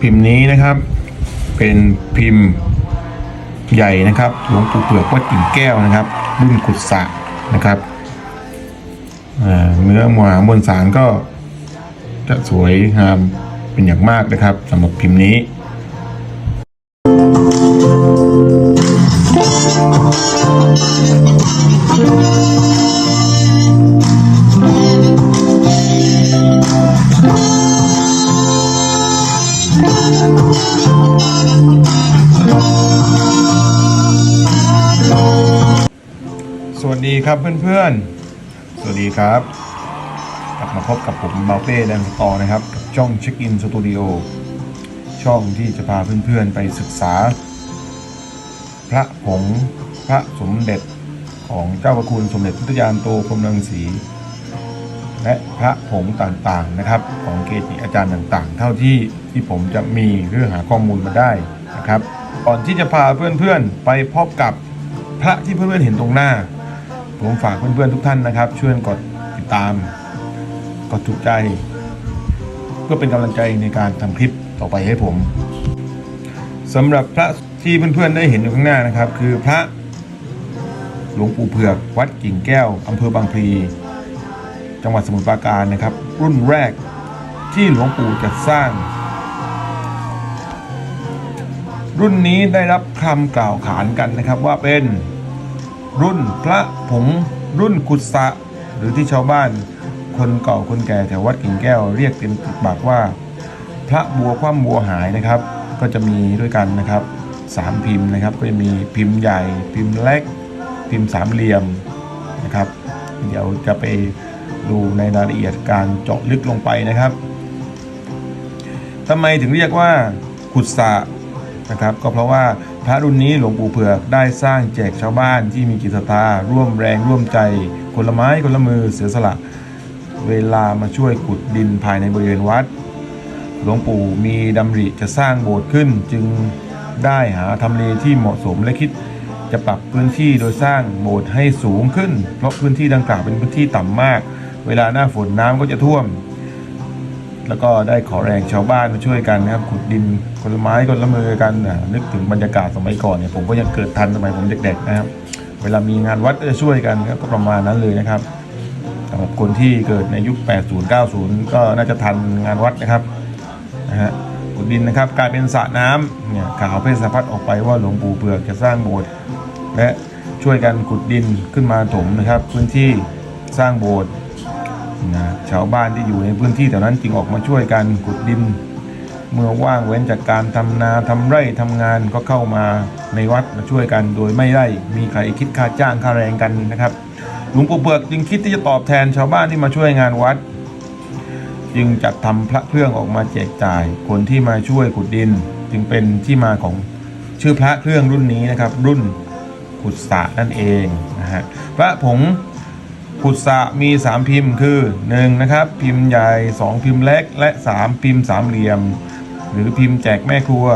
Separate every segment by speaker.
Speaker 1: พิมพ์นี้นะครับ เป็นพิมพ์ใหญ่นะครับหลวงปู่เปลือกวัดกิ่งแก้วนะครับ รุ่นกุศะนะครับเนื้อมวลมวลสารก็จะสวยงามเป็นอย่างมากนะครับสำหรับพิมพ์นี้ สวัสดีครับเพื่อนๆ สวัสดีครับ กลับมาพบกับผมเบาเป้แดนสตอนะครับกับช่องเช็คอินสตูดิโอช่องที่จะพาเพื่อนๆไปศึกษา พระผงพระสมเด็จของเจ้าพระคุณสมเด็จพุทธยานโตพรมรังสี และพระผงต่างๆนะครับ ของเกจิอาจารย์ต่างๆ เท่าที่ที่ผมจะมีเรื่อหาข้อมูลมาได้นะครับก่อนที่จะพาเพื่อนๆไปพบกับพระที่เพื่อนๆเห็นตรงหน้า ผมฝากเพื่อนๆทุกท่านนะครับ ช่วยกดติดตาม กดถูกใจ เพื่อเป็นกำลังใจในการทำคลิปต่อไปให้ผมสำหรับพระที่เพื่อนๆได้เห็นอยู่ข้างหน้านะครับ คือพระหลวงปู่เผือกวัดกิ่งแก้วอำเภอบางพลี จังหวัดสมุทรปราการนะครับ รุ่นแรกที่หลวงปู่จัดสร้าง รุ่นนี้ได้รับคำกล่าวขานกันนะครับว่าเป็นรุ่นพระผงรุ่นกุศะหรือที่ชาวบ้านคนเก่าคนแก่แถววัดกิ่งแก้วเรียกเป็นติดปากว่า พระบัวคว่ำบัวหายนะครับ ก็จะมีด้วยกันนะครับสามพิมพ์นะครับก็จะมีพิมพ์ใหญ่ พิมพ์เล็ก พิมพ์สามเหลี่ยมนะครับ เดี๋ยวจะไป ดูในรายละเอียดการเจาะลึกลงไปนะครับทำไมถึงเรียกว่าขุดสะนะครับ ก็เพราะว่าพระรุ่นนี้หลวงปู่เผือกได้สร้างแจกชาวบ้านที่มีจิตศรัทธาร่วมแรงร่วมใจคนละไม้คนละมือเสียสละ เวลามาช่วยขุดดินภายในบริเวณวัด หลวงปู่มีดำริจะสร้างโบสถ์ขึ้น จึงได้หาทำเลที่เหมาะสมและคิดจะปรับพื้นที่โดยสร้างโบสถ์ให้สูงขึ้น เพราะพื้นที่ดังกล่าวเป็นพื้นที่ต่ำมาก เวลาหน้าฝนน้ำก็จะท่วม แล้วก็ได้ขอแรงชาวบ้านมาช่วยกันนะครับขุดดินคนละไม้คนละมือกันนะนึกถึงบรรยากาศสมัยก่อนเนี่ยผมก็ยังเกิดทันสมัยผมเด็กๆนะครับ เวลามีงานวัดก็จะช่วยกันก็ประมาณนั้นเลยนะครับสำหรับคนที่เกิดในยุค 80 90 ก็น่าจะทันงานวัดนะครับนะฮะขุดดินนะครับกลายเป็นสระน้ำเนี่ยข่าวเพศสะพัดออกไปว่าหลวงปู่เปลือกจะสร้างโบสถ์และช่วยกันขุดดินขึ้นมาถมนะครับ พื้นที่สร้างโบสถ์ นะชาวบ้านที่อยู่ในพื้นที่แถวนั้นจึงออกมาช่วยกันขุดดิน เมื่อว่างเว้นจากการทำนาทำไร่ทำงานก็เข้ามาในวัดมาช่วยกัน โดยไม่ได้มีใครคิดค่าจ้างค่าแรงกันนะครับหลวงปู่เบิกจึงคิดที่จะตอบแทนชาวบ้านที่มาช่วยงานวัด จึงจัดทำพระเครื่องออกมาแจกจ่าย คนที่มาช่วยขุดดิน จึงเป็นที่มาของชื่อพระเครื่องรุ่นนี้นะครับ รุ่นขุดสะนั่นเองนะฮะพระผง ขุดสะมี 3 พิมพ์คือ 1. นะครับพิมพ์ใหญ่ 2 พิมพ์เล็ก และ 3 พิมพ์สามเหลี่ยม หรือพิมพ์แจกแม่ครัว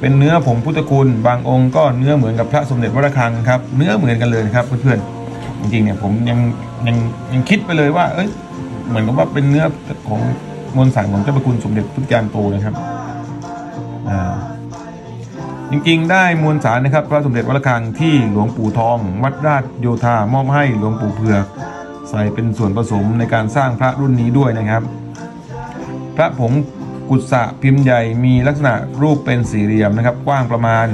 Speaker 1: เป็นเนื้อผงพุทธคุณ บางองค์ก็เนื้อเหมือนกับพระสมเด็จวัดระฆังครับเนื้อเหมือนกันเลยครับเพื่อนๆจริงๆเนี่ยผมยังยังยังคิดไปเลยว่า เอ้ยเหมือนกับว่าเป็นเนื้อของมวลสารของเจ้าพระคุณสมเด็จพุทธจารย์โตนะครับอ่าจริงๆ ได้มวลสารนะครับพระสมเด็จวัดระฆังที่หลวงปู่ทอง วัดราชโยธามอบให้หลวงปู่เผือก ใส่เป็นส่วนผสมในการสร้างพระรุ่นนี้ด้วยนะครับ พระผงกุศะพิมพ์ใหญ่มีลักษณะรูปเป็นสี่เหลี่ยมนะครับ กว้างประมาณ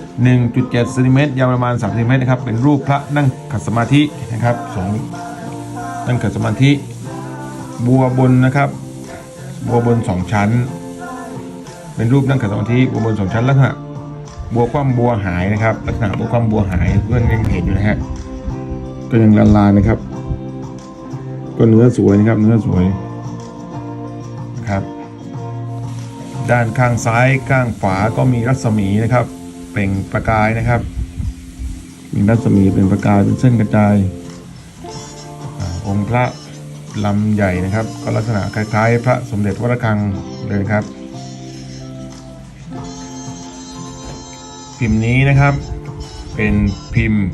Speaker 1: 1.7เซนติเมตรยาวประมาณ3เซนติเมตรนะครับ เป็นรูปพระนั่งขัดสมาธินะครับสองนั่งขัดสมาธิ บัวบนนะครับ บัวบนสองชั้น เป็นรูปนั่งขัดสมาธิบัวบนสองชั้นลักษณะบัวคว่ำบัวหายนะครับ ลักษณะบัวคว่ำบัวหายเพื่อนยังเห็นอยู่นะฮะ ก็ยังลานๆนะครับ ก็เนื้อสวยนะครับ เนื้อสวยนะครับ ด้านข้างซ้ายข้างขวาก็มีรัศมีนะครับ เปล่งประกายนะครับ มีรัศมีเป็นประกายเป็นเส้นกระจายอาองค์พระลำใหญ่นะครับ ก็ลักษณะคล้ายๆ พระสมเด็จวัดระฆังเลยครับ พิมพ์นี้นะครับ เป็นพิมพ์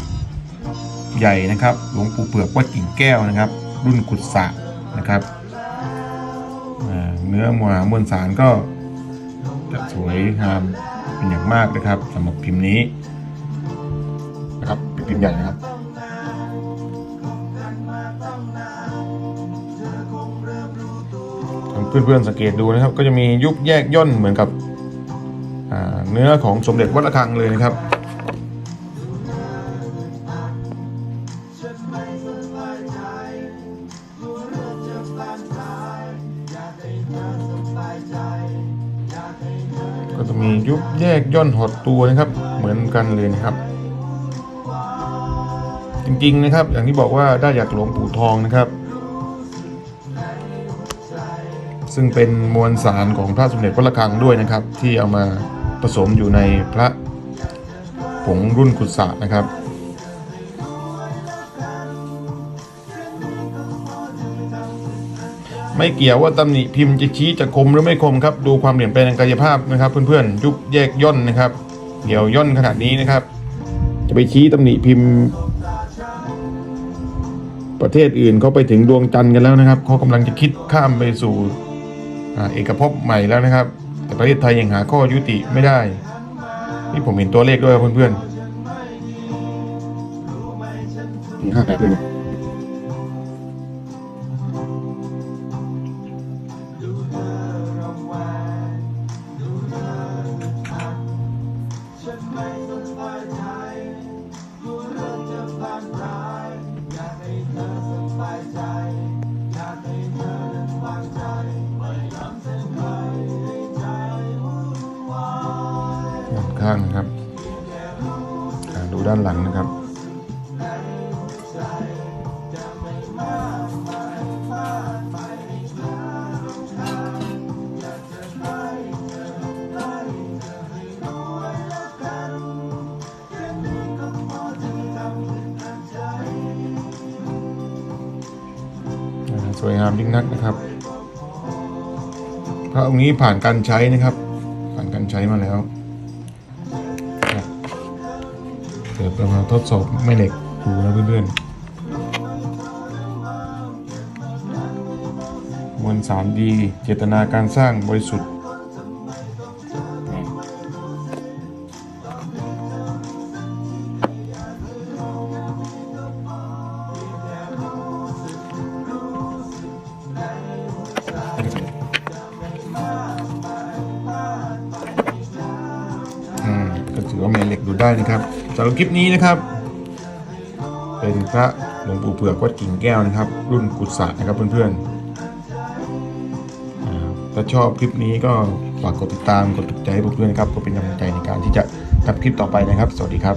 Speaker 1: ใหญ่นะครับ หลวงปู่เปลือกวัดกิ่งแก้วนะครับ รุ่นขุดสะนะครับเนื้อมวลมวลสารก็จะสวยงามเป็นอย่างมากนะครับสำหรับพิมพ์นี้นะครับเป็นพิมพ์ใหญ่นะครับเพื่อนๆสังเกตดูนะครับ ก็จะมียุบแยกย่นเหมือนกับเนื้อของสมเด็จวัดระฆังเลยนะครับ จะมียุบแยกย่นหดตัวนะครับเหมือนกันเลยนะครับ จริงๆนะครับ อย่างที่บอกว่าได้จากหลวงปู่ทองนะครับ ซึ่งเป็นมวลสารของพระสมเด็จพระระฆังด้วยนะครับ ที่เอามาผสมอยู่ในพระผงรุ่นกุศะนะครับ ไม่เกี่ยวว่าตำหนิพิมพ์จะชี้จะคมหรือไม่คมครับ ดูความเปลี่ยนแปลงทางกายภาพนะครับ เพื่อนๆยุบแยกย่นนะครับเดี๋ยวย่นขนาดนี้นะครับ จะไปชี้ตำหนิพิมพ์ ประเทศอื่นเขาไปถึงดวงจันทร์กันแล้วนะครับเขากำลังจะคิดข้ามไปสู่เอกภพใหม่แล้วนะครับ แต่ประเทศไทยยังหาข้อยุติไม่ได้ นี่ผมเห็นตัวเลขด้วยเพื่อนๆห้าแปดเลย ข้างนะครับดูด้านหลังนะครับสวยงามยิ่งนักนะครับ พระองค์นี้ผ่านการใช้นะครับ ผ่านการใช้มาแล้ว เดี๋ยวเรามาทดสอบแม่เหล็กดูนะเพื่อนๆมวลสารดีเจตนาการสร้างบริสุทธิ์ือว่าเมนเหล็กดูได้นะครับสำหรับคลิปนี้นะครับ เป็นพระหลวงปู่เผือกวัดกิ่งแก้วนะครับ รุ่นกุศลนะครับเพื่อนๆถ้าชอบคลิปนี้ก็ฝากกดติดตามกดถูกใจให้เพื่อนๆครับก็เป็นกำลังใจในการที่จะทำคลิปต่อไปนะครับ สวัสดีครับ